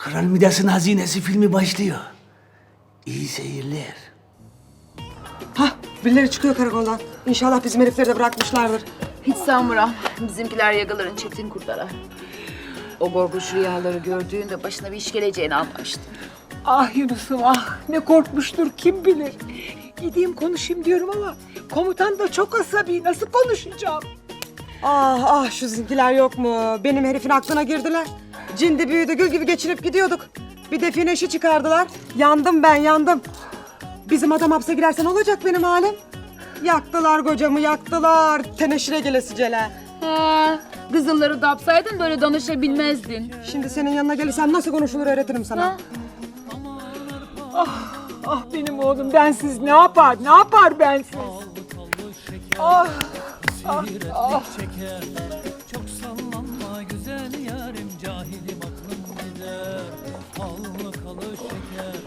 Kral Midas'ın hazinesi filmi başlıyor. İyi seyirler. Hah birileri çıkıyor karakoldan. İnşallah bizim herifleri de bırakmışlardır. Hiç sanmıyorum. Bizimkiler yagaların çetin kurtlara. O korkunç rüyaları gördüğünde başına bir iş geleceğini anlamıştım. Ah Yunus'um ah ne korkmuştur kim bilir. Gideyim konuşayım diyorum ama komutan da çok asabi nasıl konuşacağım? Ah ah şu zinkiler yok mu? Benim herifin aklına girdiler. Cindi büyüdü gül gibi geçirip gidiyorduk. Bir define işi çıkardılar. Yandım ben yandım. Bizim adam hapse girerse ne olacak benim halim? Yaktılar kocamı yaktılar. Teneşire gelesiceler. He, kızılları da yapsaydın böyle danışabilmezdin. Şimdi senin yanına gelirsem nasıl konuşulur öğretirim sana. Ah benim oğlum bensiz ne yapar ne yapar bensiz? Ah ah ah. Cahilim aklım gider. Alnı kalır şeker.